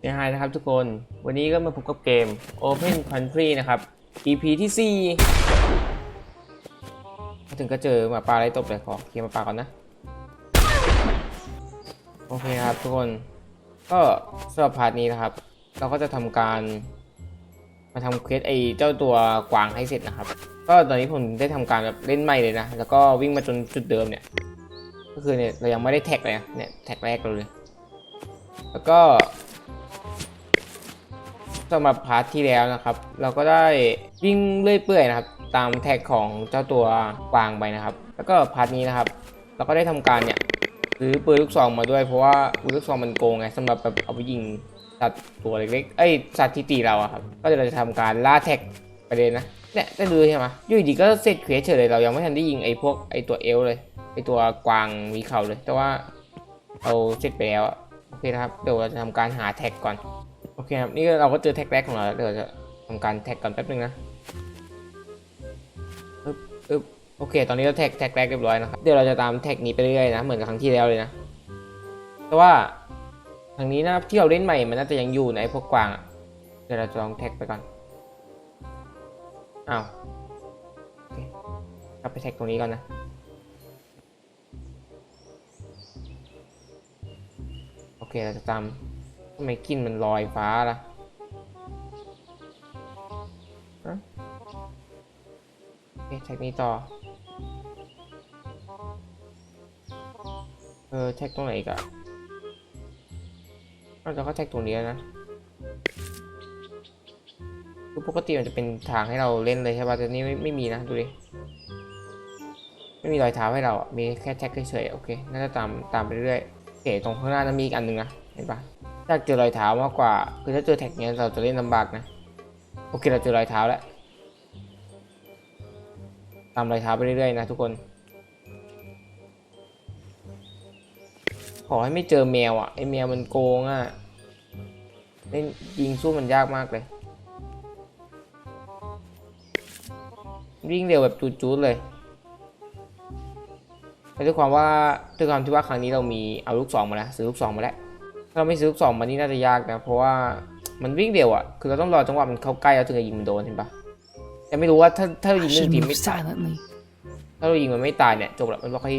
เฮ้ยนะครับทุกคน วันนี้ก็มาพบกับเกม Open Country นะครับ EP ที่4มาถึงก็เจอหมาปลาไรตบเลยขอเคลียร์หมาปลาก่อนนะ โอเคครับทุกคน ก็สำหรับพาร์ทนี้นะครับ เราก็จะทำการ มาทำเควสไอเจ้าตัวกวางให้เสร็จนะครับ ก็ตอนนี้ผมได้ทำการแบบเล่นใหม่เลยนะ แล้วก็วิ่งมาจนจุดเดิมเนี่ย ก็คือเนี่ยเรายังไม่ได้แท็กเลยนะเนี่ยแท็กแรกเราเลย แล้วก็ สำหรับพาร์ทที่แล้วนะครับ เราก็ได้วิ่งเรื่อยเปื่อยนะครับ ตามแท็กของเจ้าตัวกวางไปนะครับ แล้วก็พาร์ทนี้นะครับ เราก็ได้ทำการเนี่ยซื้อปืนลูกซองมาด้วยเพราะว่าปืนลูกซองมันโกงไงสำหรับแบบเอาไปยิงสัตว์ตัวเล็กๆเอ้สัตว์ที่ตีเราอะครับ ก็เดี๋ยวเราจะทำการล่าแท็กไปเลยนะเนี่ยได้ดูใช่ไหมอยู่ดีก็เสร็จเควสเฉยเลยเรายังไม่ทันได้ยิงไอ้พวกไอ้ตัวเอลเลยไอ้ตัวกวางมีเข่าเลย แต่ว่าเราเสร็จไปแล้วโอเคนะครับเดี๋ยวเราจะทำการหาแท็กก่อน โอเคครับ นี่เราก็เจอแท็กแรกของเราแล้วเดี๋ยวจะทำการแท็กก่อนแป๊บนึงนะอึ๊บอึ๊บโอเค ตอนนี้เราแท็กแท็กแรกเรียบร้อยนะครับ เดี๋ยวเราจะตามแท็กนี้ไปเรื่อยๆนะ เหมือนกับครั้งที่แล้วเลยนะ แต่ว่าทางนี้นะที่เราเล่นใหม่ มันน่าจะยังอยู่ในพวกกวางเดี๋ยวเราจะลองแท็กไปก่อน อ้าวเคกลับไปแท็กตรงนี้ก่อนนะโอเคเราจะตาม ทำไมกลินมันลอยฟ้าล่ะเอ๊ะแท็กนี้ต่อ เออแท็กตรงไหนอีกอะเราจะก็แท็กตรงนี้นะคือปกติมันจะเป็นทางให้เราเล่นเลยใช่ป่ะแต่นี่ไม่ไม่มีนะดูดิ ไม่มีรอยเท้าให้เราอะมีแค่แท็กเฉยๆ โอเค น่าจะตามตามไปเรื่อยๆโอเคตรงข้างหน้านั้นมีอีกอันหนึ่งนะ เห็นปะ ยากเจอรอยเท้ามากกว่า คือถ้าเจอแท็กเนี้ยเราจะเล่นลำบากนะ โอเคเราเจอรอยเท้าแล้ว ตามรอยเท้าไปเรื่อยๆนะทุกคน ขอให้ไม่เจอแมวอะไอแมวมันโกงอะ เล่นยิงสู้มันยากมากเลย วิ่งเร็วแบบจูดๆเลยแต่ด้วยความว่าด้วยความที่ว่าครั้งนี้เรามีเอาลูกสองมาแล้วซื้อลูกสองมาแล้ว ถ้าเราไม่ซื้อลูกสองมานี่น่าจะยากนะ เพราะว่ามันวิ่งเร็วอะ คือเราต้องรอจังหวะมันเข้าใกล้แล้วถึงจะยิงมันโดนเห็นปะแต่ไม่รู้ว่าถ้าถ้าเรายิ I งหนึ่งทีไม่ตายถ้าเรายิงมันไม่ตายเนี่ยจบละมันบอกให้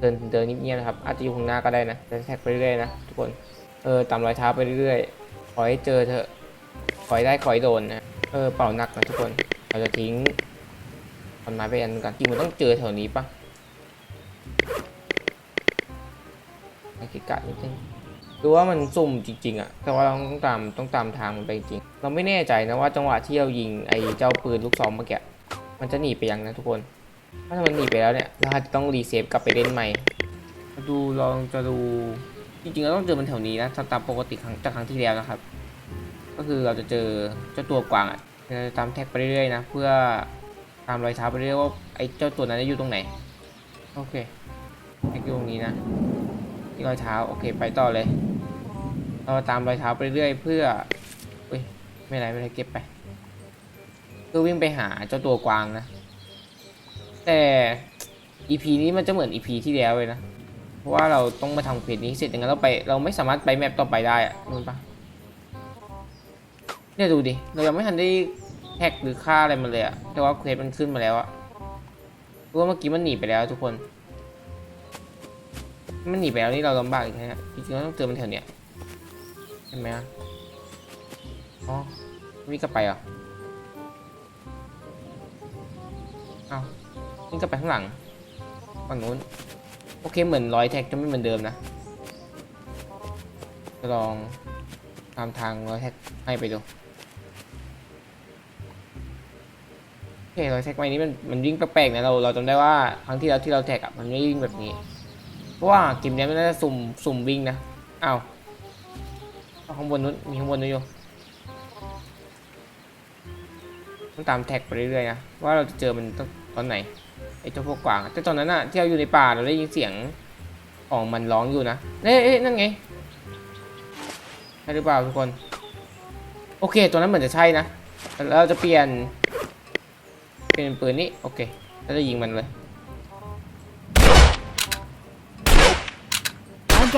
เดินเดินเงียนะครับ อาจจะอยู่ข้างหน้าก็ได้นะจะแท็กไปเรื่อยๆนะทุกคน เออตามรอยเท้าไปเรื่อยๆ ขอให้เจอเถอะ ขอให้ได้ขอให้โดนนะ เออเป่าหนักนะทุกคน เราจะทิ้งตอนไม้ไปอันหนึงกันจริงมันต้องเจอแถวนี้ปะ ไอ้กิกะนิดนึงดูว่ามันสุ่มจริงๆอะแต่ว่าเราต้องตามต้องตามทางมันไปจริง เราไม่แน่ใจนะว่าจังหวะที่เรายิงไอ้เจ้าปืนลูกซองเมื่อกี้มันจะหนีไปยังนะทุกคน ถ้ามันหนีไปแล้วเนี่ยเราอาจจะต้องรีเซฟกลับไปเล่นใหม่มาดูลองจะดูจริงๆเราต้องเจอมันแถวนี้นะตามปกติครั้งจากครั้งที่แล้วนะครับ ก็คือเราจะเจอเจ้าตัวกวางอะเราจะตามแท็กไปเรื่อยๆนะเพื่อตามรอยเท้าไปเรื่อยว่าไอ้เจ้าตัวนั้นอยู่ตรงไหน โอเคแท็กอยู่ตรงนี้นะ ที่รอยเท้าโอเคไปต่อเลย เราตามรอยเท้าไปเรื่อยเพื่ออุ้ยไม่ไรไม่ไรเก็บไปเพื่อวิ่งไปหาเจ้าตัวกวางนะ แต่ EP นี้มันจะเหมือน EP ที่แล้วเลยนะเพราะว่าเราต้องมาทำเควสนี้เสร็จอย่างนั้นเราไปเราไม่สามารถไปแมปต่อไปได้อะรู้ปะเนี่ยดูดิเรายังไม่ทันได้แท็กหรือฆ่าอะไรมันเลยอะแต่ว่าเควสมันขึ้นมาแล้วอะรู้ว่าเมื่อกี้มันหนีไปแล้วทุกคน มันหนีไปแล้วนี่เราลำบากอีกนะฮะจริงๆเราต้องเจอมันแถวเนี้ยเห็นไหมอะอ๋อวิ่งกลับไปเหรอเอาวิ่งกลับไปข้างหลังฝั่งนู้นโอเคเหมือนรอยแท็กจะไม่เหมือนเดิมนะจะลองตามทางรอยแท็กให้ไปดูโอเครอยแท็กใหม่นี้มันมันวิ่งแปลกๆนะเราเราจำได้ว่าครั้งที่แล้วที่เราแท็กอะมันไม่วิ่งแบบนี้ เพราะว่าเกมนี้มันน่าจะสุ่มสุ่มวิ่งนะอ้าวเอาข้างบนนู้นมีข้างบนนู้นอยู่ต้องตามแท็กไปเรื่อยๆนะว่าเราจะเจอมันตตอนไหนไอ้เจ้าพวกกวางแต่ตอนนั้นอะที่เราอยู่ในป่าเราได้ยินเสียงของมันร้องอยู่นะเอ๊ะเอ๊ะนั่นไงใช่หรือเปล่าทุกคน โอเคตัวนั้นเหมือนจะใช่นะแล้วเราจะเปลี่ยนเป็นปืนนี้โอเคแล้วจะยิงมันเลย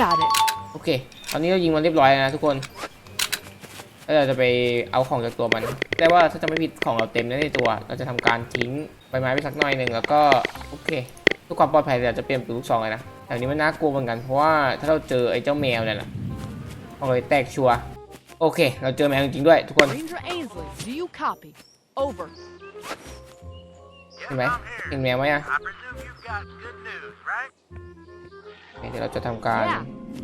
got it. โอเค ตอนนี้เรายิงมันเรียบร้อยแล้วนะทุกคนแล้วเราจะไปเอาของจากตัวมัน แต่ว่าถ้าจะไม่ผิดของเราเต็มในตัว เราจะทำการทิ้งใบไม้ไปสักหน่อยหนึ่งแล้วก็โอเคเพื่อความปลอดภัยเราจะเปลี่ยนเป็นลูกซองเลยนะแต่อันนี้มันน่ากลัวเหมือนกันเพราะว่าถ้าเราเจอไอ้เจ้าแมวเนี่ยแหละเอาเลยแตกชัวร์โอเค เราเจอแมวจริงๆด้วย ทุกคน Ranger Ainsley, do you copy? Over. เห็นไหมเห็นแมวไหมอะ เคเดี๋ยวเราจะทำการ Yeah.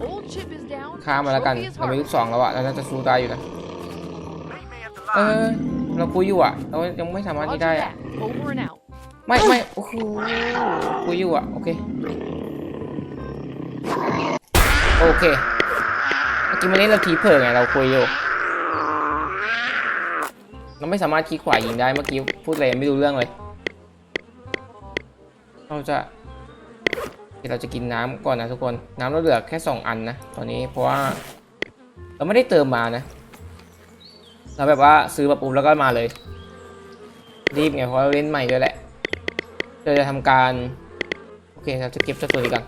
Old chip is down. ฆ่ามันแล้วกัน trophy is เรามีลูก harvested. ซองแล้วอะเราน่าจะสู้ได้อยู่นะ Meet me at the เอ line. อเราคุยอยู่อะเรายังไม่สามารถนี่ Roger ได้อะ that. Over and out. ไม่ไม่โอ้โหคุยอยู่อะโอเค โอเค เมื่อกี้มันเล่นเราทีเผลอไงเราคุยอยู่เราไม่สามารถคลิกขวายิงได้เมื่อกี้พูดอะไรไม่รู้เรื่องเลย เราจะ เดี๋ยวเราจะกินน้ำก่อนนะทุกคน น้ำเราเหลือแค่ 2 อันนะตอนนี้เพราะว่าเราไม่ได้เติมมานะ เราแบบว่าซื้อมาปุ๊บแล้วก็มาเลย รีบไงเพราะเราเล่นใหม่ด้วยแหละเราจะทำการโอเคเราจะเก็บเจ้าตัวนี้ก่อน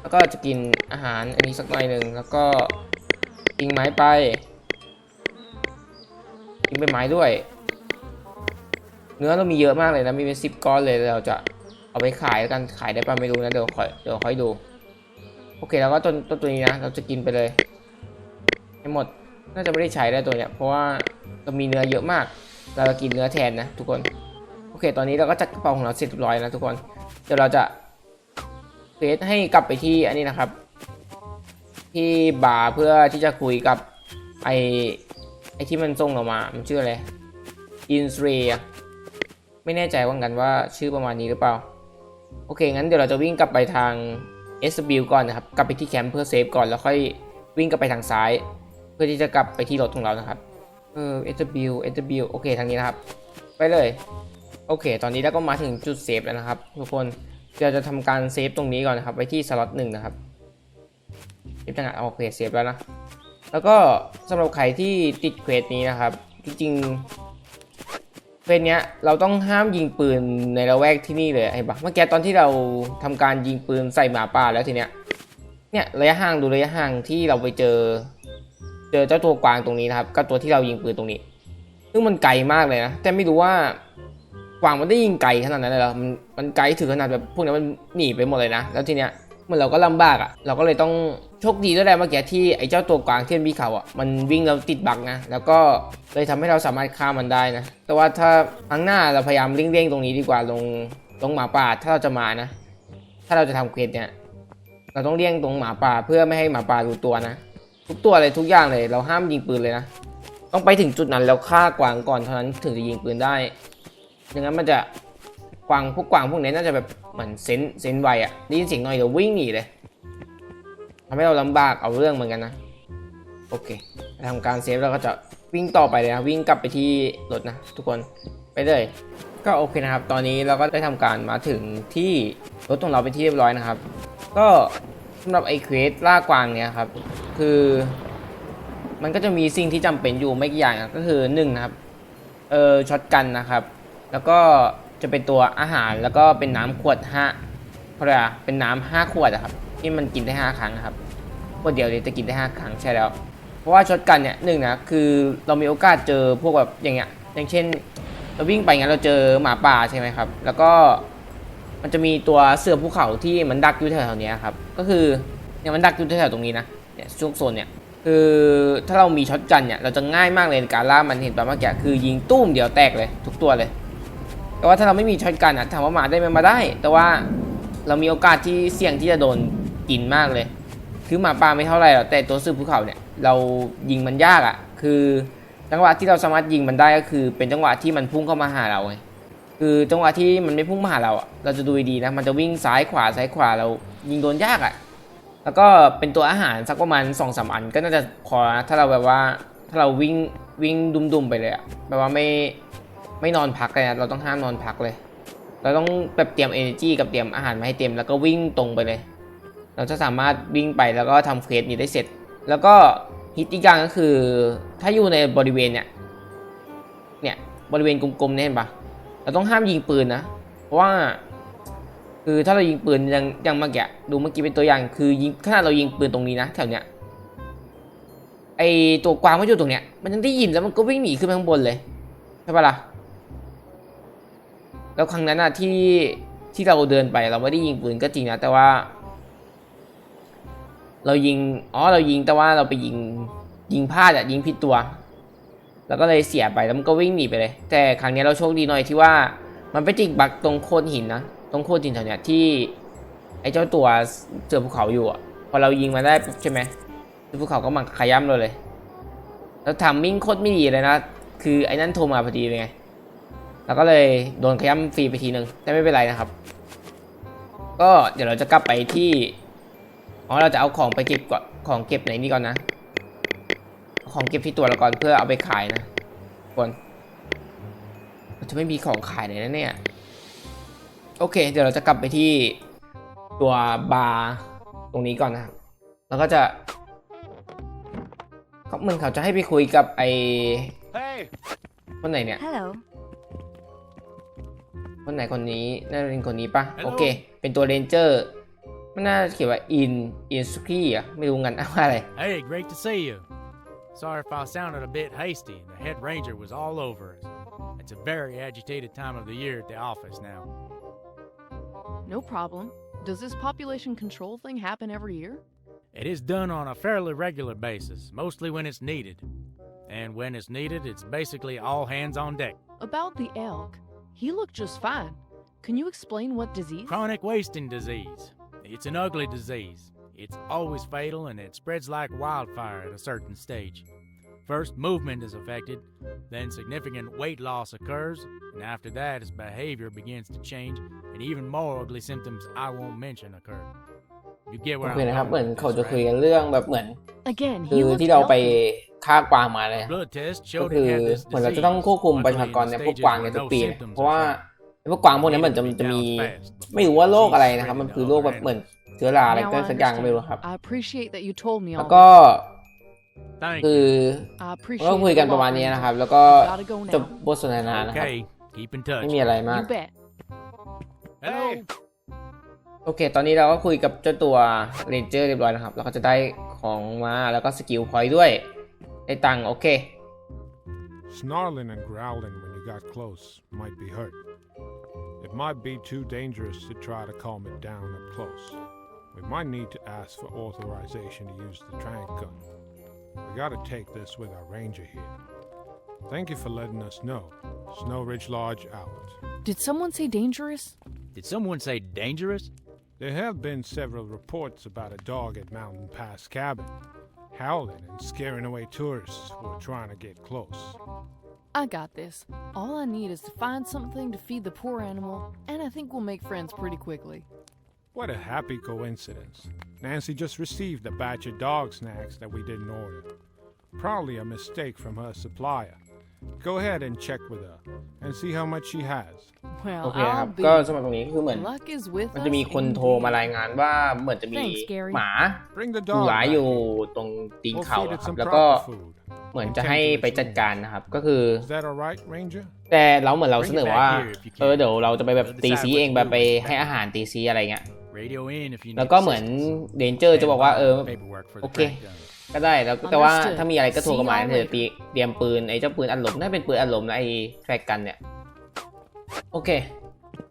แล้วก็จะกินอาหารอันนี้สักหน่อยหนึ่งแล้วก็กิงไม้ไปกินใบไม้ด้วย เนื้อเรามีเยอะมากเลยนะมีเป็นสิบก้อนเลยเราจะ เอาไปขายแล้วกันขายได้ป่ะไม่รู้นะเดี๋ยวค่อยเดี๋ยวค่อยดู โอเคแล้วก็ต้นต้นตัวนี้นะเราจะกินไปเลยให้หมดน่าจะไม่ได้ใช้ได้ตัวเนี้ยเพราะว่าเรามีเนื้อเยอะมาก เราจะกินเนื้อแทนนะทุกคนโอเคตอนนี้เราก็จัดกระเป๋าของเราเสร็จเรียบร้อยแล้วทุกคนเดี๋ยวเราจะเฟซให้กลับไปที่อันนี้นะครับ ที่บาร์เพื่อที่จะคุยกับไอไอที่มันส่งเรามา มันชื่ออะไรอินสเรียไม่แน่ใจว่ากันว่าชื่อประมาณนี้หรือเปล่า อเคงั้นเดี๋ยวเราจะวิ่งกลับไปทาง s w ก่อนนะครับ กลับไปที่แคมป์เพื่อเซฟก่อนแล้วค่อยวิ่งกลับไปทางซ้าย เพื่อที่จะกลับไปที่รถของเรานะครับ เออ SW SW โอเคทางนี้นะครับ ไปเลย โอเค ตอนนี้เราก็มาถึงจุดเซฟแล้วนะครับ ทุกคนเราจะทำการเซฟตรงนี้ก่อนนะครับ ไว้ที่สล็อตหนึ่งนะครับเซฟจังหวะโอเคเซฟแล้วนะ แล้วก็สำหรับใครที่ติดเควสนี้นะครับ จริงๆ เควสเนี้ยเราต้องห้ามยิงปืนในละแวกที่นี่เลยไอ้บักเมื่อกี้ตอนที่เราทำการยิงปืนใส่หมาป่าแล้วทีเนี้ยเนี่ยระยะห่างดูระยะห่างที่เราไปเจอ เจอเจ้าตัวกวางตรงนี้นะครับกับตัวที่เรายิงปืนตรงนี้ ซึ่งมันไกลมากเลยนะแต่ไม่รู้ว่ากวางมันได้ยิงไกลขนาดนั้นเลยเหรอมันมันไกลถึงขนาดแบบพวกนี้มันหนีไปหมดเลยนะแล้วทีเนี้ยเหมันเราก็ลำบากอะ่ะเราก็เลยต้อง โชคดีด้วยแหละเมื่อกี้ที่ไอ้เจ้าตัวกวางที่มีเขาอะมันวิ่งแล้วติดบักนะ แล้วก็เลยทำให้เราสามารถฆ่ามันได้นะ แต่ว่าถ้าครั้งหน้าเราพยายามเลี่ยงๆตรงนี้ดีกว่าลงตรงหมาป่าถ้าเราจะมานะ ถ้าเราจะทำเควสเนี่ยเราต้องเลี่ยงตรงหมาป่าเพื่อไม่ให้หมาป่ารู้ตัวนะ ทุกตัวเลยทุกอย่างเลยเราห้ามยิงปืนเลยนะต้องไปถึงจุดนั้นแล้วฆ่ากวางก่อนเท่านั้นถึงจะยิงปืนได้ดังนั้นมันจะกวางพวกกวางพวกนี้น่าจะแบบเหมือนเซนเซนไวอะได้ยินเสียงหน่อยเดี๋ยววิ่งหนีเลย ทำให้เราลำบากเอาเรื่องเหมือนกันนะ โอเคทำการเซฟเราก็จะวิ่งต่อไปเลยนะวิ่งกลับไปที่รถนะ ทุกคนไปเลยก็โอเคนะครับ ตอนนี้เราก็ได้ทำการมาถึงที่รถของเราเป็นที่เรียบร้อยนะครับ ก็สำหรับไอ้เควสล่ากวางเนี่ยครับ คือมันก็จะมีสิ่งที่จำเป็นอยู่ไม่กี่อย่างอะก็คือหนึ่งนะครับเออช็อตกันนะครับ แล้วก็จะเป็นตัวอาหารแล้วก็เป็นน้ำขวดห้าเขาเรียกอะเป็นน้ำห้าขวดอะครับ ที่มันกินได้ห้าครั้งนะครับ วดเดียวเลยจะกินได้ห้าครั้งใช่แล้ว เพราะว่าช็อตกันเนี่ยหนึ่งนะคือเรามีโอกาสเจอพวกแบบอย่างเงี้ยอย่างเช่น เราวิ่งไปงั้นเราเจอหมาป่าใช่ไหมครับ แล้วก็มันจะมีตัวเสือภูเขาที่มันดักอยู่แถวๆนี้ครับก็คือเนี่ยมันดักอยู่แถวๆตรงนี้นะเนี่ยช่วงโซนเนี่ยคือถ้าเรามีช็อตกันเนี่ยเราจะง่ายมากเลยในการล่ามันเห็นปะเมื่อกี้คือยิงตุ้มเดียวแตกเลยทุกตัวเลย แต่ว่าถ้าเราไม่มีช็อตกันอะถามว่ามาได้ไหมมาได้ แต่ว่าเรามีโอกาสที่เสี่ยงที่จะโดนกินมากเลย คือหมาป่าไม่เท่าไหร่หรอกแต่ตัวสือภูเขาเนี่ยเรายิงมันยากอะ คือจังหวะที่เราสามารถยิงมันได้ก็คือเป็นจังหวะที่มันพุ่งเข้ามาหาเราไงคือจังหวะที่มันไม่พุ่งมาหาเราอะเราจะดูดีนะมันจะวิ่งซ้ายขวาซ้ายขวาเรายิงโดนยากอะแล้วก็เป็นตัวอาหารสักประมาณ2องสาอันก็น่าจะพอนะถ้าเราแบบว่าถ้าเราวิ่งวิ่งดุมๆไปเลยอะแบบว่าไม่ไม่นอนพักเลยนะเราต้องห้ามนอนพักเลย เราต้องแบบเตรียม energy กับเตรียมอาหารมาให้เต็มแล้วก็วิ่งตรงไปเลย เราจะสามารถวิ่งไปแล้วก็ทำเควสนี้ได้เสร็จ แล้วก็ฮิตอีกอย่างก็คือ ถ้าอยู่ในบริเวณเนี่ยเนี่ยบริเวณกลมๆเนี่ยเห็นปะเราต้องห้ามยิงปืนนะ เพราะว่า คือถ้าเรายิงปืนยังยังเมื่อกี้ดูเมื่อกี้เป็นตัวอย่าง คือยิงขนาดเรายิงปืนตรงนี้นะแถวเนี้ยไอตัวกวางมันอยู่ตรงเนี้ยมันยังได้ยินแล้วมันก็วิ่งหนีขึ้นไปข้างบนเลยใช่ปะล่ะแล้วครั้งนั้นอะที่ที่เราเดินไปเราไม่ได้ยิงปืนก็จริงนะแต่ว่า เรายิงอ๋อเรายิงแต่ว่าเราไปยิงยิงพลาดอะยิงผิดตัว แล้วก็เลยเสียไปแล้วมันก็วิ่งหนีไปเลย แต่ครั้งนี้เราโชคดีหน่อยที่ว่ามันไปจิกบักตรงโคนหินนะตรงโคนหินแถวเนี้ยที่ไอ้เจ้าตัวเจอภูเขาอยู่อะพอเรายิงมาได้ปุ๊บใช่ไหมภูเขาก็มาขย้ำเราเลยแล้วทำมิ่งโคตรไม่ดีเลยนะคือไอ้นั่นโทรมาพอดีเลยไงแล้วก็เลยโดนขย้ำฟรีไปทีหนึ่งแต่ไม่เป็นไรนะครับ ก็เดี๋ยวเราจะกลับไปที่ อ๋อเราจะเอาของไปเก็บก่อนของเก็บไหนนี่ก่อนนะเอาของเก็บที่ตัวเราก่อนเพื่อเอาไปขายนะทุกคนมันจะไม่มีของขายเลยนะเนี่ย โอเค เดี๋ยวเราจะกลับไปที่ตัวบาร์ตรงนี้ก่อนนะครับ แล้วก็จะเขาเหมือนเขาจะให้ไปคุยกับไอ้ Hey, คนไหนเนี่ย Hello. คนไหนคนนี้น่าจะเป็นคนนี้ปะ Hello โอเค เป็นตัวเรนเจอร์ มันน่าจะเขียนว่าอินอินสกีอะไม่รู้งัน ว่าอะไร Hey, great to see you. Sorry if I sounded a bit hasty. The head ranger was all over us. It's a very agitated time of the year at the office now. No problem. Does this population control thing happen every year? It is done on a fairly regular basis, mostly when it's needed. And when it's needed, it's basically all hands on deck. About the elk, he looked just fine. Can you explain what disease? Chronic wasting disease. It's an ugly disease. It's always fatal and it spreads like wildfire at a certain stage. First, movement is affected, then, significant weight loss occurs, and after that, his behavior begins to change, and even more ugly symptoms I won't mention occur. You get โอ where เค I'm นะครับ going เหมือน with เขา this, จะคุย right? กันเรื่องแบบเหมือน Again, คื he อ looked ที่เราไป healthy. ฆ่ากวางมาเลย Blood test ก็ showed คื he อ had this เหมือนเราจะต้อง disease. ควบคุมประ Luckily, ชากร the ในพวก stages กวางใน were ทุก no ปี symptoms เพราะว่า occurred. ไอ้พวกกวางพวกนี้มันจะจะมี ไม่รู้ว่าโรคอะไรนะครับ มันคือโรคแบบเหมือนเชื้อราอะไร Now ก็ I สักอย่างไม่รู้ครับ understand. I appreciate that you told me แล้ว all ก็ this. Thank คือ I ก็ appreciate คุย it กัน a ประ lot, มาณนี้ Ranger. นะครับ แล้วก็ I gotta go จบ now. บทสนทนานะครับ Okay, keep in touch. ไม่มีอะไรมาก You bet. Hello. โอเค ตอนนี้เราก็คุยกับเจ้าตัวเรนเจอร์เรียบร้อยนะครับ แล้วก็จะได้ของมาแล้วก็สกิลพอยต์ด้วย ได้ตังค์โอเค Snarling and growling when you got close might be hurt. It might be too dangerous to try to calm it down up close. We might need to ask for authorization to use the trank gun. We gotta take this with our ranger here. Thank you for letting us know. Snow Ridge Lodge out. Did someone say dangerous? Did someone say dangerous? There have been several reports about a dog at Mountain Pass Cabin, howling and scaring away tourists who are trying to get close. I got this. All I need is to find something to feed the poor animal, and I think we'll make friends pretty quickly. What a happy coincidence. Nancy just received a batch of dog snacks that we didn't order. Probably a mistake from her supplier. Go ahead and check with her and see how much she has. โอ Well, เคครั I'll บ be. ก็สำหรับตรงนี้คือเหมือน Luck is with มัน us. จะมีคนโทรมาราย indeed. งานว่าเหมือนจะมี Thanks, Gary. หมา Bring the ดู dog หลาย back อยู่ here. ตรงตีน We'll เขา feed อะ it ครับ some แล้วก็ proper food. เหมือนจะให้ไปจัดการนะครับก็คือ Is that alright, Ranger? แต่เราเหมือนเราเสนอว่า Bring it back here if you can. เออเดี๋ยวเราจะไปแบบ We'll ตี decide ซี what to เองแบบ do ไป with it. ให้อาหารตีซีอะไรเงี้ย Radio in if you need แล้วก็เหมือน assistance. เรนเจอร์จะบอกว่าเออ Paperwork for the โอเค trank gun. ก็ได้แล้วแต่ว่า Understood. ถ้ามีอะไรก็โทรกันมา See you เดี๋ยวตีเตรียมปืนไอ้เจ้าปืนอัดลมน่าเป็นปืนอัดลมนะไอ้แฟกกันเนี่ยโอเค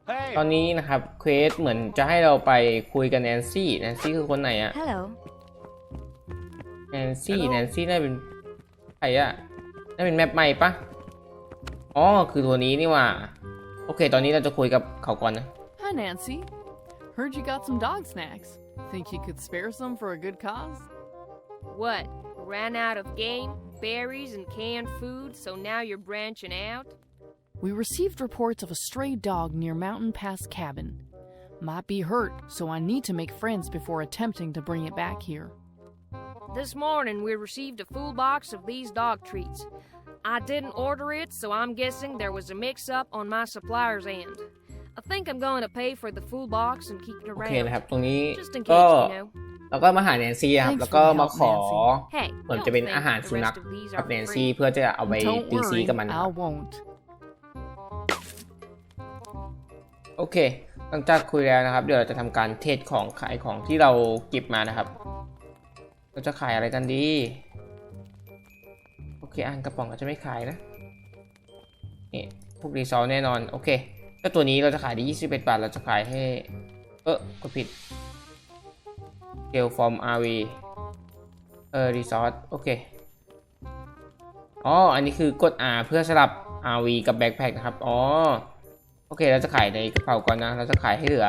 hey, ตอนนี้นะครับเควสเหมือนจะให้เราไปคุยกับแนนซี่แนนซี่คือคนไหนอะ Hello. แนนซี่แนนซี่น่าเป็น ใครอะน่าเป็นแมปใหม่ปะอ๋อคือตัวนี้นี่หว่า โอเค ตอนนี้เราจะคุยกับเขาก่อนนะ Hi, Nancy. Heard you got some dog snacks. Think you could spare some for a good cause? What? Ran out of game, berries, and canned food, so now you're branching out? We received reports of a stray dog near Mountain Pass Cabin. Might be hurt, so I need to make friends before attempting to bring it back here. This morning we received a full box of these dog treats. I didn't order it, so I'm guessing there was a mix up on my supplier's end. I think I'm going to pay for the full box and keep it โอเค around. นะครับ ตรงนี้ Just in ก็ case, you know. เราก็มาหาแนนซี่ครับ Thanks แล้วก็ for the มา help, ขอ Nancy. Hey, เหมือน don't จะเป็น think อาหาร the สุนัข rest of these กับ are แนนซี่ free. เพื่อจะเอาไป Don't ตีซี worry, กับมันค I รับ won't. โอเค หลังจากคุยแล้วนะครับ เดี๋ยวเราจะทำการเทรดของขายของที่เราเก็บมานะครับ เราจะขายอะไรกันดี โอเคอ่านกระป๋องอาจะไม่ขายนะนี่พวกรีซอลแน่นอน โอเคก็ตัวนี้เราจะขายได้21 บาท เราจะขายให้ เออกดผิดเกลฟอร์ม RV เออรีซอสโอเค อ๋อ อันนี้คือกด R เพื่อสลับ RV กับแบ็คแพคนะครับ อ๋อ โอเค เราจะขายในกระเป๋าก่อนนะ เราจะขายให้เหลือ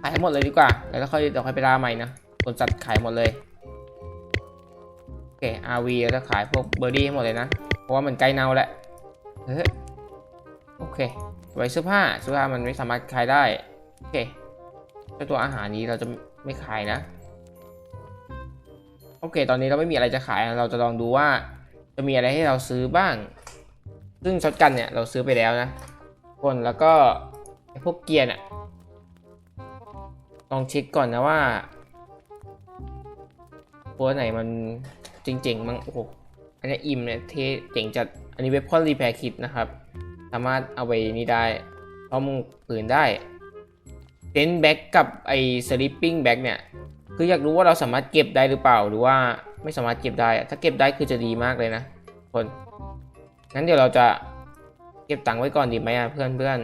ขายให้หมดเลยดีกว่า แล้วค่อยเดี๋ยวค่อยไปล่าใหม่นะคนสัตว์ขายหมดเลย ค RV เราจะขายพวกเบอร์ดี้ห้หมดเลยนะ เพราะว่ามันใกล้เน่าแล้วเฮ้ยโอเค ไว้เสื้อผ้าเสื้อผ้ามันไม่สามารถขายได้ โอเคเจ้าตัวอาหารนี้เราจะไม่ขายนะ โอเค ตอนนี้เราไม่มีอะไรจะขาย เราจะลองดูว่าจะมีอะไรให้เราซื้อบ้าง ซึ่งช็อตกันเนี่ยเราซื้อไปแล้วนะคนแล้วก็พวกเกียร์เนี่ยลองเช็คก่อนนะว่าตัวไหนมัน เจริงๆมั้งโอ้โหอันนี้อิมเนี่ยเท่เจ๋งจัดอันนี้เว็บพอนรีแพร์คิดนะครับ สามารถเอาไปนี่ได้ข้อมูลปืนได้เ e นแบ็กกับไอ้สลิปปิ้งแบ็กเนี่ย คืออยากรู้ว่าเราสามารถเก็บได้หรือเปล่าหรือว่าไม่สามารถเก็บได้ ถ้าเก็บได้คือจะดีมากเลยนะคนงั้นเดี๋ยวเราจะเก็บตังค์ไว้ก่อนดีไหมอะเพื่อนเพื่อน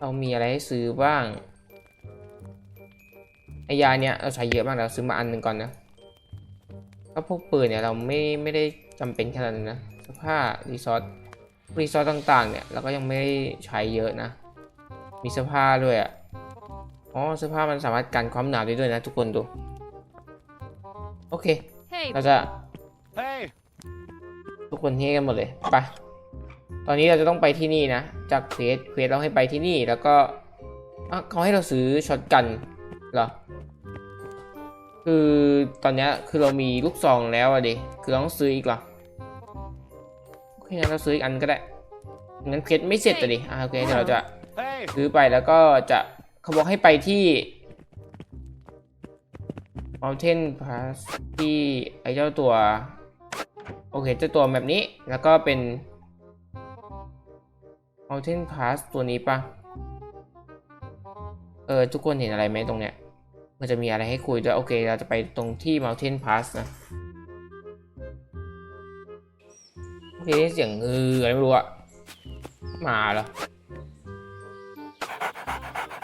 เรามีอะไรให้ซื้อบ้างไอยาเนี่ยเราใช้เยอะมากเราซื้อมาอันหนึ่งก่อนนะ ก็พวกปืนเนี่ยเราไม่ไม่ได้จำเป็นขนาดนั้นนะเสื้อผ้ารีซอสรีซอสต่างๆ เนี่ยเราก็ยังไม่ได้ใช้เยอะนะ มีเสื้อผ้าด้วยอะ่ะอ๋อเสื้อผ้ามันสามารถกันความหนาวได้ด้วยนะทุกคนดู โอเค Hey, เราจะ Hey! ทุกคนเฮกันหมดเลยไปตอนนี้เราจะต้องไปที่นี่นะ จากเควสเควสเราให้ไปที่นี่แล้วก็อะเขาให้เราซื้อช็อตกันเหรอ คือตอนนี้คือเรามีลูกซองแล้วอะดิคือเราต้องซื้ออีกเหรอโอเคงั้นเราซื้ออีกอันก็ได้งั้นเควสไม่เสร็จอะดิอะโอเคเดี๋ยวเราจะซื้อไปแล้วก็จะเขาบอกให้ไปที่ Mountain Pass ที่ไอเจ้าตัว โอเคเจ้าตัวแบบนี้แล้วก็เป็น Mountain Pass ตัวนี้ปะเออทุกคนเห็นอะไรไหมตรงเนี้ย มันจะมีอะไรให้คุยด้วย โอเค เราจะไปตรงที่ Mountain Pass นะ โอเคเสียงเอออะไรไม่รู้อะมาเหรอ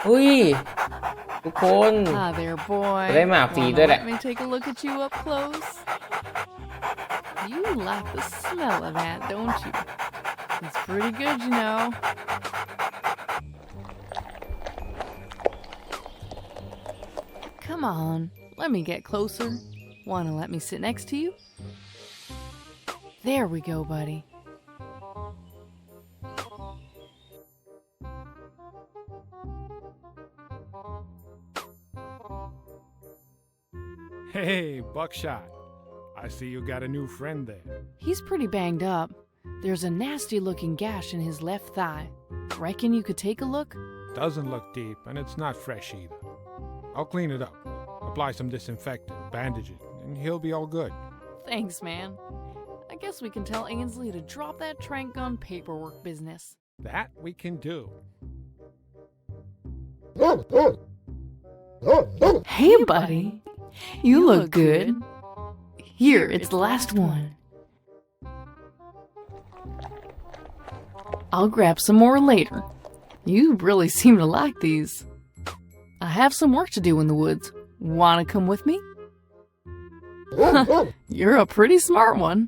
เฮ้ย ทุกคน Hi there, boy. They might feed Wanna it. Let me take a look at you up close. You like the smell of that, don't you? It's pretty good, you know. Come on, let me get closer. Wanna let me sit next to you? There we go, buddy. Hey, Buckshot. I see you got a new friend there. He's pretty banged up. There's a nasty looking gash in his left thigh. Reckon you could take a look? Doesn't look deep, and it's not fresh either. I'll clean it up, apply some disinfectant, bandage it, and he'll be all good. Thanks, man. I guess we can tell Ainsley to drop that trank gun paperwork business. That we can do. Hey, buddy. You look good. Here, it's the last one. I'll grab some more later. You really seem to like these. I have some work to do in the woods. Wanna come with me? You're a pretty smart one.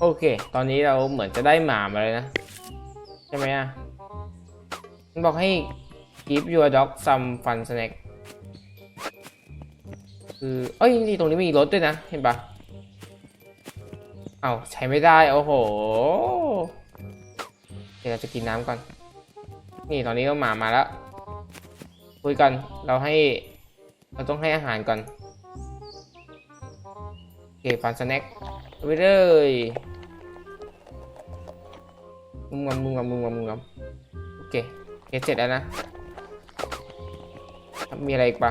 โอเค ตอนนี้เราเหมือนจะได้หมามาเลยนะ ใช่ไหมอะมันบอกให้ give your dog some fun snack คือเอ้ยนี่ตรงนี้มีรถด้วยนะ เห็นปะเอาใช้ไม่ได้ โอ้โห ดี๋ยวเราจะกินน้ำก่อน นี่ตอนนี้ก็หมามาแล้วคุยกันเราให้เราต้องให้อาหารก่อนโอเคฟันสแน็คไปเลยมุมงำมุมงำมุมงำมุมงำโอเคเสเสร็จแล้วนะ มีอะไรอีกปะ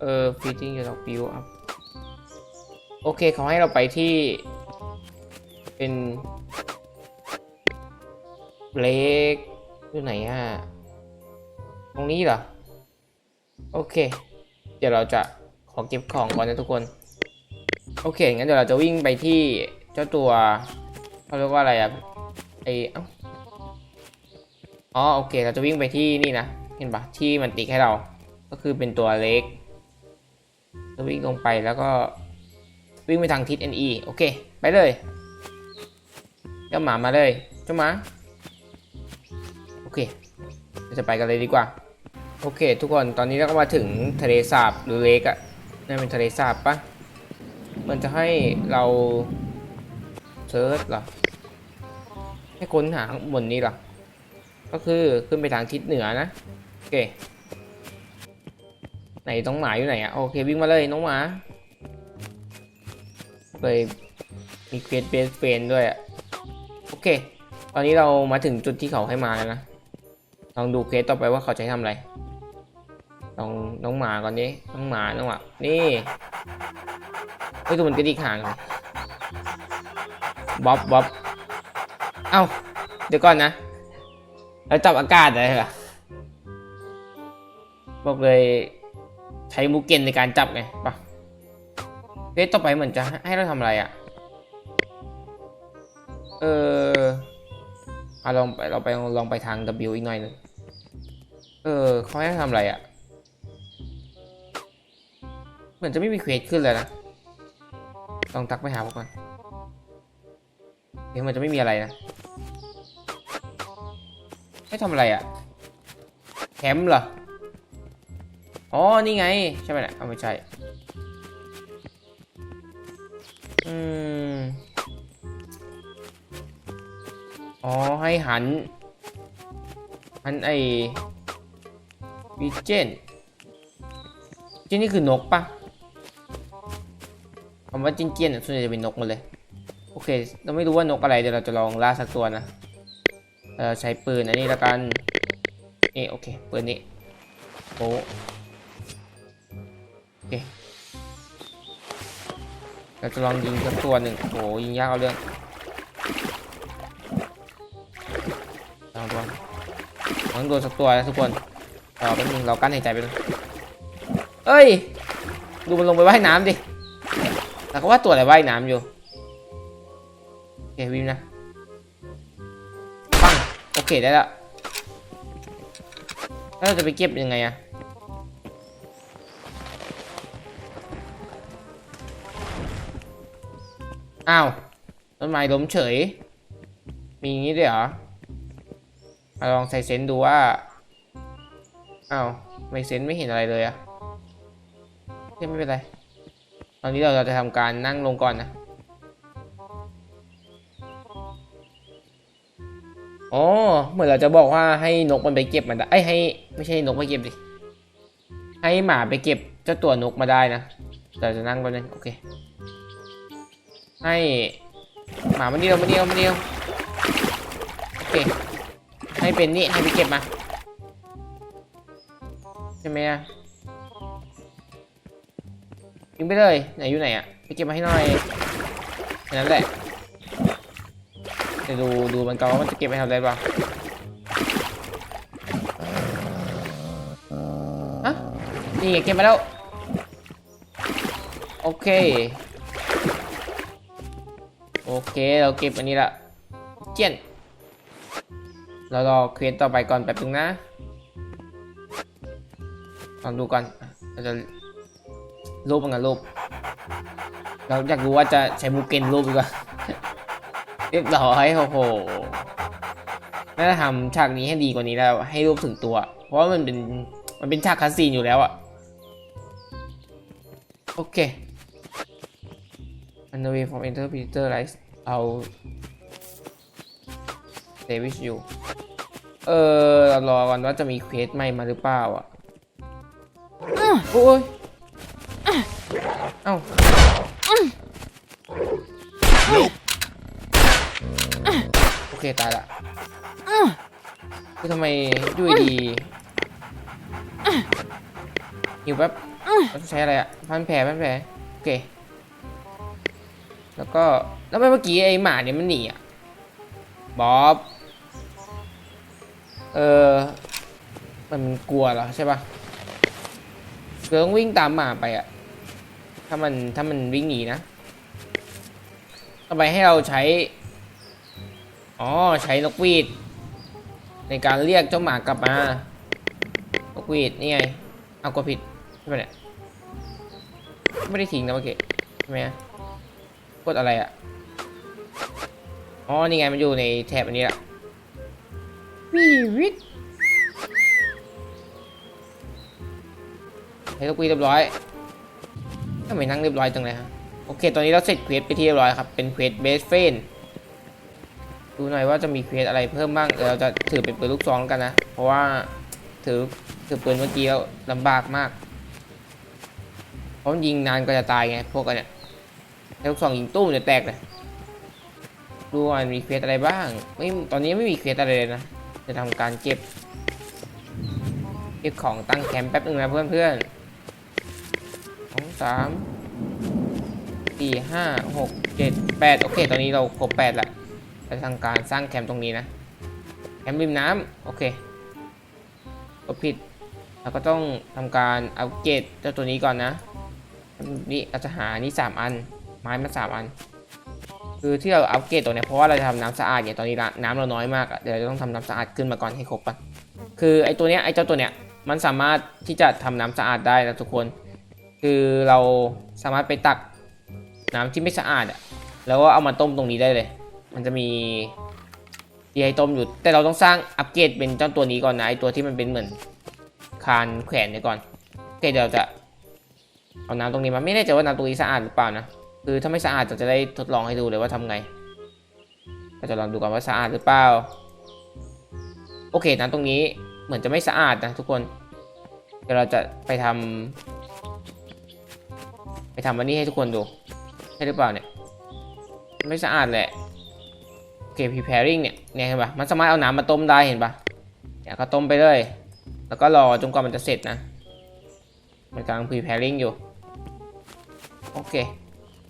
เออ feeding your dog bill up โอเคเขาให้เราไปที่เป็น เบรกอยู่ไหนอะตรงนี้เหรอ โอเค เดี๋ยวเราจะขอเก็บของก่อนนะทุกคน โอเค งั้นเดี๋ยวเราจะวิ่งไปที่เจ้าตัวเขาเรียกว่าอะไรอะไอเอออ๋อโอเค เราจะวิ่งไปที่นี่นะ เห็นปะที่มันติ๊กให้เรา ก็คือเป็นตัวเล็กจะวิ่งลงไปแล้วก็วิ่งไปทางทิศ NE โอเค ไปเลย เจ้าหมามาเลย เจ้าหมา จะไปกันเลยดีกว่า โอเค ทุกคนตอนนี้เราก็มาถึงทะเลสาบหรือเลกอะนั่นเป็นทะเลสาบปะมันจะให้เราเซิร์ชเหรอให้ค้นหาข้างบนนี้เหรอก็คือขึ้นไปทางทิศเหนือนะโอเคไหนน้องหมาอยู่ไหนอะโอเควิ่งมาเลยน้องหมาเลยมีเควสเบสเฟนด้วยอะโอเค ตอนนี้เรามาถึงจุดที่เขาให้มาแล้วนะ ลองดูเควสต่อไปว่าเขาจะให้ทำอะไรลองน้องหมาก่อนดิน้องหมาน้องหมานี่เฮ้ยดูมันกระดิกหางเลยบ๊อบบ๊อบเอ้าเดี๋ยวก่อนนะแล้วจับอากาศอะไรเหรอบอกเลยใช้มูเกนในการจับไงปะเควสต่อไปเหมือนจะให้เราทำอะไรอะ่ะ เออเอาลองไปเราไปลองไปทาง W อีกหน่อยหนึง เออเขาให้ทำอะไรอะ่ะ เหมือนจะไม่มีเควสขึ้นเลยนะลองทักไปหาพวกมันเดี๋ยวมันจะไม่มีอะไรนะให้ทำอะไรอะ่ะแคมป์เหรออ๋อ นี่ไง ใช่ไหมเนี่ยเอาไม่ใช่ อืม อ๋อ ให้หัน หันไอ วิเจนจนนี่คือนกปะคำว่าจินเจียนส่วนใหญ่จะเป็นนกหมดเลย โอเค เราไม่รู้ว่านกอะไร เดี๋ยวเราจะลองล่าสักตัวนะเออใช้ปืนอันนี้ละกันนี่โอเคปืนนี้โอ้โอเค เราจะลองยิงสักตัวหนึ่งโอ้ยิงยากเอาเรื่องลองดูลองโดนสักตัวนะทุกคน รอแป๊บนึงเรากั้นหายใจไปเลยเอ้ย ดูมันลงไปว่ายน้ำดิแล้วก็ว่าตัวอะไรว่ายน้ำอยู่โอเควิมนะปังโอเคได้แล้วแล้วเราจะไปเก็บยังไงอะอ้าวต้นไม้ล้มเฉย มีอย่างนี้ด้วยเหรอมาลองใส่เซนดูว่า อ้าวไม่เซนไม่เห็นอะไรเลยอะเฮ้ยไม่เป็นไร ตอนนี้เราจะทำการนั่งลงก่อนนะอ๋อเหมือนเราจะบอกว่าให้นกมันไปเก็บมันได้ไอ้ให้ไม่ใช่นกไปเก็บดิ ให้หมาไปเก็บเจ้าตัวนกมาได้นะแต่จะนั่งไปบนึงโอเค ให้หมามาเดียวมาเดียวมาเดียวโอเค ให้เป็นนี่ให้ไปเก็บมา ใช่ไหมอะยิงไปเลย ไหนอยู่ไหนอะไปเก็บมาให้หน่อยแค่นั้นแหละจะดูดูมันก่อนว่ามันจะเก็บไปทำอะไรบ้างฮะนี่เก็บมาแล้ว โอเค โอเค เราเก็บอันนี้ละ เจียน เรารอเควสต่อไปก่อนแป๊บนึงนะ ลองดูก่อนเราจะรูปมันกันรูปเราอยากรู้ว่าจะใช้มูเกนรูปดีกว่าเรียบร้อยโอ้โหน่าจะทำฉากนี้ให้ดีกว่านี้แล้ว ให้รูปถึงตัว เพราะว่ามันเป็นมันเป็นฉากคัสซีนอยู่แล้วอะโอเค On the way from enter Peter Rice เอา stay with you เออรารอก่อนว่าจะมีเควสใหม่มาหรือเปล่าอะ โอ้ยเอ้าโอเค ตายละคือทำไมอยู่ดีๆหิวแป๊บเราต้องใช้อะไรอะพันแผลพันแผลโอเค แล้วก็ แล้วทำไมเมื่อกี้ไอหมาเนี่ยมันหนีอะบ๊อบ เออ มันกลัวเหรอใช่ปะ คือต้องวิ่งตามหมาไปอะถ้ามันถ้ามันวิ่งหนีนะต่อไปให้เราใช้ อ๋อใช้นกวีดในการเรียกเจ้าหมากลับมานกวีดนี่ไง เอากดผิดใช่ไหมเนี่ยไม่ได้ทิ้งนะเมื่อกี้ใช่ไหมกดอะไรอะอ๋อ นี่ไงมันอยู่ในแถบอันนี้แหละวีวิท ให้ลูกวีเรียบร้อยทำไมนั่งเรียบร้อยจังเลยฮะโอเค ตอนนี้เราเสร็จเควสไปที่เรียบร้อยครับ เป็นเควสเบสเฟนดูหน่อยว่าจะมีเควสอะไรเพิ่มบ้างเดี๋ยวเราจะถือเป็นปืนลูกซองกันนะ เพราะว่าถือถือปืนเมื่อกี้แล้วลำบากมาก เพราะยิงนานก็จะตายไงพวกกันเนี่ยลูกซองยิงตุ้มเดี๋ยแตกเลยดูว่ามันมีเควสอะไรบ้าง ไม่ตอนนี้ไม่มีเควสอะไรเลยนะ จะทำการเก็บเก็บของตั้งแคมป์แป๊บนึงนะเพื่อนเพื่อน องสามสี่ห้าหกเจ็ดแปดโอเค ตอนนี้เราครบแปดละจะทำการสร้างแคมป์ตรงนี้นะ แคมป์ริมน้ำโอเคก็ผิดเราก็ต้องทำการอัปเกรดเจ้าตัวนี้ก่อนนะ นี่เราจะหานี่สามอัน ไม้มาสามอัน คือที่เราอัปเกรดตัวเนี้ยเพราะว่าเราจะทำน้ำสะอาดเนี่ยตอนนี้น้ำเราน้อยมากเดี๋ยวเราจะต้องทำน้ำสะอาดขึ้นมาก่อนให้ครบก่อนคือไอ้ตัวเนี้ยไอ้เจ้าตัวเนี้ยมันสามารถที่จะทำน้ำสะอาดได้นะทุกคน คือเราสามารถไปตักน้ำที่ไม่สะอาดอะแล้วก็เอามาต้มตรงนี้ได้เลย มันจะมีที่ให้ต้มอยู่ แต่เราต้องสร้างอัปเกรดเป็นเจ้าตัวนี้ก่อนนะไอตัวที่มันเป็นเหมือนคานแขวนเนี่ยก่อนโอเคเดี๋ยวเราจะเอาน้ำตรงนี้มาไม่แน่ใจว่าน้ำตรงนี้สะอาดหรือเปล่านะคือถ้าไม่สะอาดเราจะได้ทดลองให้ดูเลยว่าทำไงเราจะลองดูก่อนว่าสะอาดหรือเปล่าโอเคน้ำตรงนี้เหมือนจะไม่สะอาดนะทุกคนเดี๋ยวเราจะไปทำ ไปทำอันนี้ให้ทุกคนดู ใช่หรือเปล่าเนี่ย ไม่สะอาดแหละ โอเค preparing เนี่ย เนี่ยเห็นปะมันสามารถเอาน้ำมาต้มได้เห็นปะเนี่ยก็ต้มไปเลย แล้วก็รอจนกว่ามันจะเสร็จนะ มันกำลัง preparing อยู่ โอเค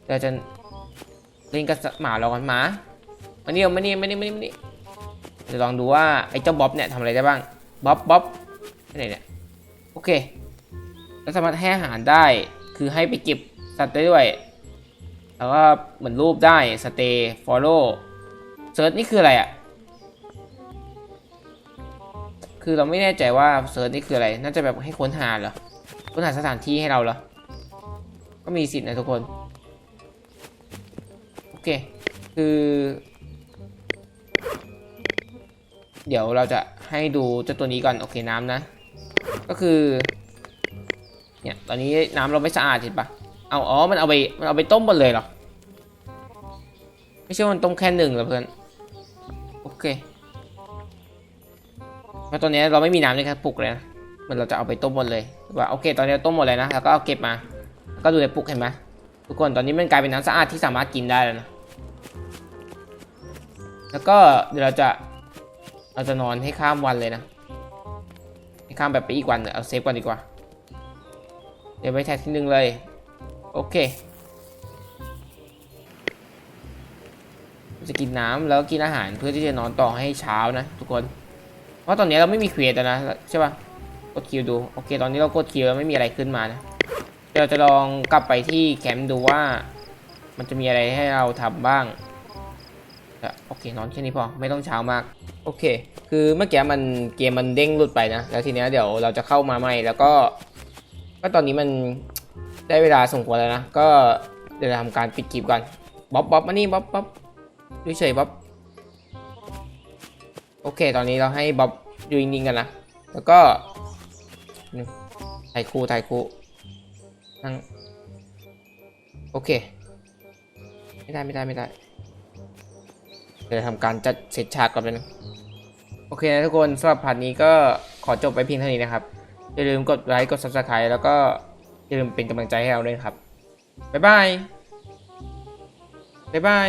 เราจะเล่นกับหมาเราก่อนหมามานี่มานี่มานี่มานี่มานี่จะลองดูว่าไอ้เจ้าบ๊อบเนี่ยทำอะไรได้บ้าง บ๊อบบ๊อบไปไหนเนี่ย โอเคแล้วสามารถให้อาหารได้ คือให้ไปเก็บ สัตว์ได้ด้วย แล้วก็เหมือนรูปได้สเตย์ฟอลโล่เซิร์ชนี่คืออะไรอะ่ะ คือเราไม่แน่ใจว่าเซิร์ชนี่คืออะไร น่าจะแบบให้ค้นหาเหรอ ค้นหาสถานที่ให้เราเหรอ ก็มีสิทธิ์นะทุกคน โอเค คือ เดี๋ยวเราจะให้ดูเจ้าตัวนี้ก่อน โอเคน้ำนะ ก็คือ เนี่ย ตอนนี้น้ำเราไม่สะอาดเห็นปะ เอาอ๋อ มันเอาไป มันเอาไปต้มหมดเลยเหรอ ไม่ใช่มันต้มแค่หนึ่งเหรอเพื่อน โอเคเพราะตอนนี้เราไม่มีน้ำในกระปุกเลยนะมันเราจะเอาไปต้มหมดเลย ว่าโอเค ตอนนี้ต้มหมดเลยนะ แล้วก็เอาเก็บมา ก็ดูในปุกเห็นไหมทุกคน ตอนนี้มันกลายเป็นน้ำสะอาดที่สามารถกินได้แล้วนะ แล้วก็เดี๋ยวเราจะ เราจะนอนให้ข้ามวันเลยนะ ให้ข้ามแบบไปอีกวันเนี่ยเอาเซฟก่อนดีกว่า เดี๋ยวไปแท็กที่หนึ่งเลย โอเคจะกินน้ำแล้วกินอาหารเพื่อที่จะนอนต่อให้เช้านะทุกคน เพราะตอนนี้เราไม่มีเควสแล้วนะใช่ปะกดคิวดูโอเค ตอนนี้เรากดคิวแล้วไม่มีอะไรขึ้นมานะเดี๋ยวเราจะลองกลับไปที่แคมป์ดูว่า มันจะมีอะไรให้เราทำบ้างโอเคนอนแค่นี้พอไม่ต้องเช้ามาก โอเค คือเมื่อกี้มันเกมมันเด้งหลุดไปนะแล้วทีเนี้ยเดี๋ยวเราจะเข้ามาใหม่แล้วก็ก็ตอนนี้มัน ได้เวลาส่งควรแล้วนะ ก็เดี๋ยวทำการปิดคลิปก่อนบ๊อบบ๊อบมานี่บ๊อบบ๊อบดูเฉยบ๊อบโอเค ตอนนี้เราให้บ๊อบอยู่นิ่งๆกันนะ แล้วก็ถ่ายคู่ถ่ายคู่นั่งโอเค ไม่ได้ไม่ได้ไม่ได้ เดี๋ยวทำการจัดเสร็จฉากก่อนเลยนะโอเคนะทุกคนสำหรับพาร์ทนี้ก็ขอจบไปเพียงเท่านี้นะครับ อย่าลืมกดไลค์กด subscribe แล้วก็ อย่าลืมเป็นกำลังใจให้เราด้วยครับ บ๊ายบาย บ๊ายบาย